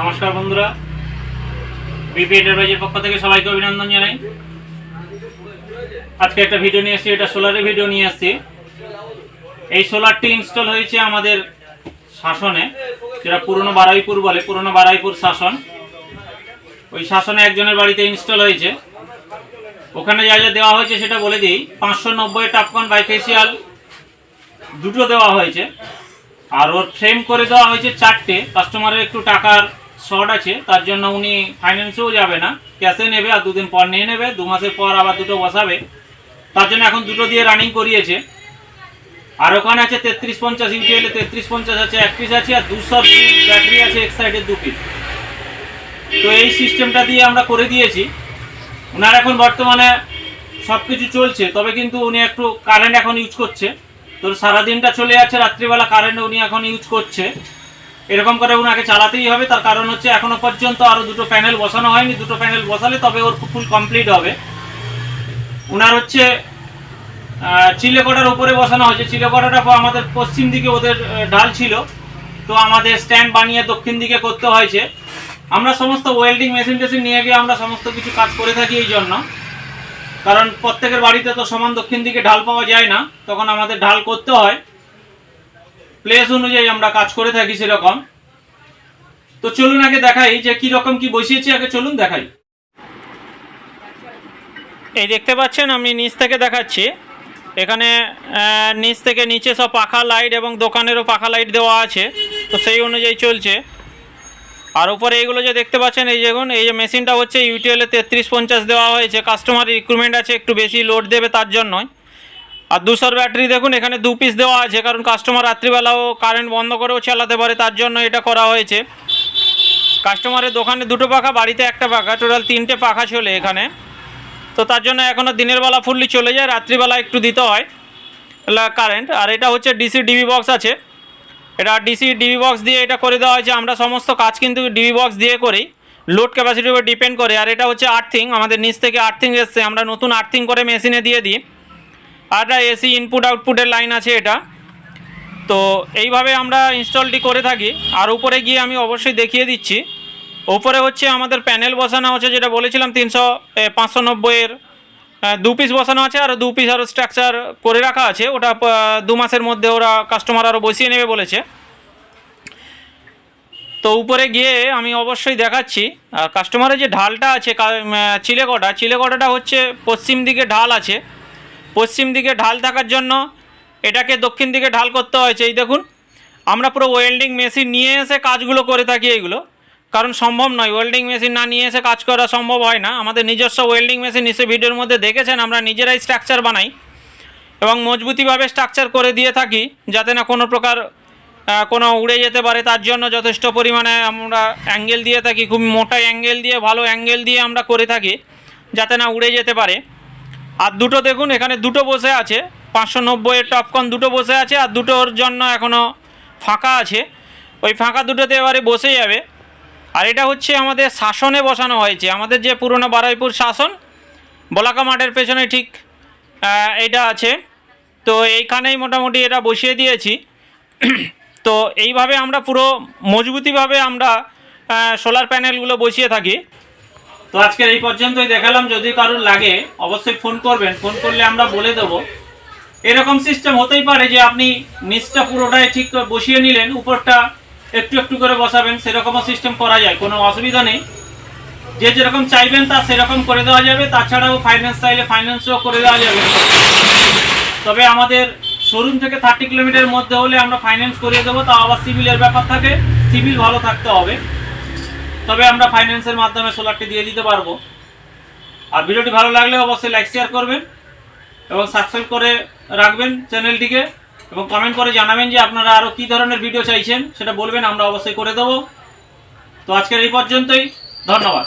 নমস্কার বন্ধুরা। বিপি এন্টারপ্রাইজের পক্ষ থেকে সবাইকে অভিনন্দন জানাই। আজকে একটা ভিডিও নিয়ে এসেছি এটা সোলারের ভিডিও নিয়ে এসেছি এই সোলারটি ইনস্টল হয়েছে আমাদের শাসনে, যেটা পুরনো বারাইপুর বলে, পুরনো বারাইপুর শাসন। ওই শাসনে একজনের বাড়িতে ইনস্টল হয়েছে। ওখানে যা যা দেওয়া হয়েছে সেটা বলে দিই। পাঁচশো নব্বই টাপকন বাইফেসিয়াল দুটো দেওয়া হয়েছে। আর ওর ফ্রেম করে দেওয়া হয়েছে চারটে। কাস্টমারের একটু টাকার শর্ট আছে, তার জন্য উনি ফাইন্যান্সেও যাবে না। ক্যাশে নেবে আর দুদিন পর নিয়ে নেবে, দু মাসের পর আবার দুটো বসাবে। তার জন্য এখন দুটো দিয়ে রানিং করিয়েছে। আর ওখানে আছে তেত্রিশ পঞ্চাশ ইউটিএলে তেত্রিশ পঞ্চাশ আছে এক পিস আছে, আর দুশো ব্যাটারি আছে এক সাইডে দু পিস তো এই সিস্টেমটা দিয়ে আমরা করে দিয়েছি। ওনার এখন বর্তমানে সব কিছু চলছে, তবে কিন্তু উনি একটু কারেন্ট এখন ইউজ করছে। তো সারাদিনটা চলে যাচ্ছে, রাত্রিবেলা কারেন্ট উনি এখন ইউজ করছে। এরকম করে ওনাকে চালাতেই হবে। তার কারণ হচ্ছে এখনও পর্যন্ত আরও দুটো প্যানেল বসানো হয়নি। দুটো প্যানেল বসালে তবে ওর ফুল কমপ্লিট হবে। ওনার হচ্ছে চিলেকোটার উপরে বসানো হয়েছে। চিলেকোটাটা আমাদের পশ্চিম দিকে ওদের ঢাল ছিল। তো আমাদের স্ট্যান্ড বানিয়ে দক্ষিণ দিকে করতে হয়েছে। আমরা সমস্ত ওয়েল্ডিং মেশিন টেশিন নিয়ে গিয়ে আমরা সমস্ত কিছু কাজ করে থাকি এই জন্য। কারণ প্রত্যেকের বাড়িতে তো সমান দক্ষিণ দিকে ঢাল পাওয়া যায় না। তখন আমাদের ঢাল করতে হয়। প্লেস অনুযায়ী আমরা কাজ করে থাকি সেরকম। তো চলুন আগে দেখাই যে কি রকম কি বসিয়েছি, আগে চলুন দেখাই। এই দেখতে পাচ্ছেন, আমি নিচ থেকে দেখাচ্ছি। এখানে নিচ থেকে নিচে সব পাখা লাইট এবং দোকানেরও পাখা লাইট দেওয়া আছে। তো সেই অনুযায়ী চলছে। আর উপরে এইগুলো যে দেখতে পাচ্ছেন, এই দেখুন, এই যে মেশিনটা হচ্ছে ইউটিএলে তেত্রিশ পঞ্চাশ দেওয়া হয়েছে। কাস্টমার রিক্রুটমেন্ট আছে, একটু বেশি লোড দেবে তার জন্যই। আর দুশোর ব্যাটারি দেখুন, এখানে দু পিস দেওয়া আছে, কারণ কাস্টমার রাত্রিবেলাও কারেন্ট বন্ধ করেও চালাতে পারে, তার জন্য এটা করা হয়েছে। কাস্টমারের দোকানে দুটো পাখা, বাড়িতে একটা পাখা টোটাল তিনটে পাখা চলে এখানে। তো তার জন্য এখনও দিনের বেলা ফুললি চলে যায়, রাত্রিবেলা একটু দিতে হয় কারেন্ট আর এটা হচ্ছে ডিসি ডিবি বক্স আছে। এটা ডিসি ডিবি বক্স দিয়ে এটা করে দেওয়া হয়েছে, আমরা সমস্ত কাজ কিন্তু ডিবি বক্স দিয়ে করি। লোড ক্যাপাসিটির উপর ডিপেন্ড করে। আর এটা হচ্ছে আর্থিং আমাদের নিচ থেকে আর্থিং এসছে, আমরা নতুন আর্থিং করে মেশিনে দিয়ে দিই। একটা এসি ইনপুট আউটপুটের লাইন আছে এটা। তো এইভাবে আমরা ইনস্টলটি করে থাকি। আর উপরে গিয়ে আমি অবশ্যই দেখিয়ে দিচ্ছি। ওপরে হচ্ছে আমাদের প্যানেল বসানো হচ্ছে যেটা বলেছিলাম তিনশো পাঁচশো নব্বইয়ের দু পিস বসানো আছে আর দু পিস আরও স্ট্রাকচার করে রাখা আছে। ওটা দু মাসের মধ্যে ওরা কাস্টমার আরও বসিয়ে নেবে বলেছে। তো উপরে গিয়ে আমি অবশ্যই দেখাচ্ছি। আর কাস্টমারের যে ঢালটা আছে উম, আহ, হচ্ছে পশ্চিম দিকে ঢাল আছে। পশ্চিম দিকে ঢাল থাকার জন্য এটাকে দক্ষিণ দিকে ঢাল করতে হয়েছে। এই দেখুন, আমরা পুরো ওয়েল্ডিং মেশিন নিয়ে এসে কাজগুলো করে থাকি এইগুলো। কারণ সম্ভব নয় ওয়েল্ডিং মেশিন না নিয়ে এসে কাজ করা সম্ভব হয় না। আমাদের নিজস্ব ওয়েল্ডিং মেশিন নিশ্চয়ই ভিডিওর মধ্যে দেখেছেন, আমরা নিজেরাই স্ট্রাকচার বানাই এবং মজবুতিভাবে স্ট্রাকচার করে দিয়ে থাকি যাতে না কোনো প্রকার কোনো উড়ে যেতে পারে। তার জন্য যথেষ্ট পরিমাণে আমরা অ্যাঙ্গেল দিয়ে থাকি খুব মোটা অ্যাঙ্গেল দিয়ে, ভালো অ্যাঙ্গেল দিয়ে আমরা করে থাকি যাতে না উড়ে যেতে পারে। আর দুটো দেখুন, এখানে দুটো বসে আছে। পাঁচশো নব্বইয়ের টপকন দুটো বসে আছে, আর দুটোর জন্য এখনও ফাঁকা আছে। ওই ফাঁকা দুটোতে এবারে বসে যাবে। আর এটা হচ্ছে আমাদের শাসনে বসানো হয়েছে। আমাদের যে পুরনো বারাইপুর শাসন, বলাকা মাঠের পেছনে ঠিক এটা আছে। তো এইখানেই মোটামুটি এটা বসিয়ে দিয়েছি। তো এইভাবে আমরা পুরো মজবুতিভাবে আমরা সোলার প্যানেলগুলো বসিয়ে থাকি। তো আজকের এই পর্যন্তই দেখালাম। যদি কারোর লাগে, অবশ্যই ফোন করবেন। ফোন করলে আমরা বলে দেবো। এরকম সিস্টেম হতেই পারে যে আপনি নিচটা পুরোটাই ঠিক বসিয়ে নিলেন, উপরটা একটু একটু করে বসাবেন, সেরকমও সিস্টেম করা যায়, কোনো অসুবিধা নেই। যে যেরকম চাইবেন তা সেরকম করে দেওয়া যাবে, তাছাড়াও ফাইন্যান্স চাইলে ফাইন্যান্সও করে দেওয়া যাবে। তবে আমাদের শোরুম থেকে থার্টি কিলোমিটার মধ্যে হলে আমরা ফাইন্যান্স করিয়ে দেবো, তাও আবার সিভিলের ব্যাপার থাকে। সিভিল ভালো থাকতে হবে। তবে আমরা ফাইন্যান্সের মাধ্যমে সোলারটি দিয়ে দিতে পারব। আর ভিডিওটি ভালো লাগলে অবশ্যই লাইক শেয়ার করবেন এবং সাবস্ক্রাইব করে রাখবেন চ্যানেলটিকে এবং কমেন্ট করে জানাবেন যে আপনারা আরও কী ধরনের ভিডিও চাইছেন, সেটা বলবেন, আমরা অবশ্যই করে দেবো। তো আজকের এই পর্যন্তই, ধন্যবাদ।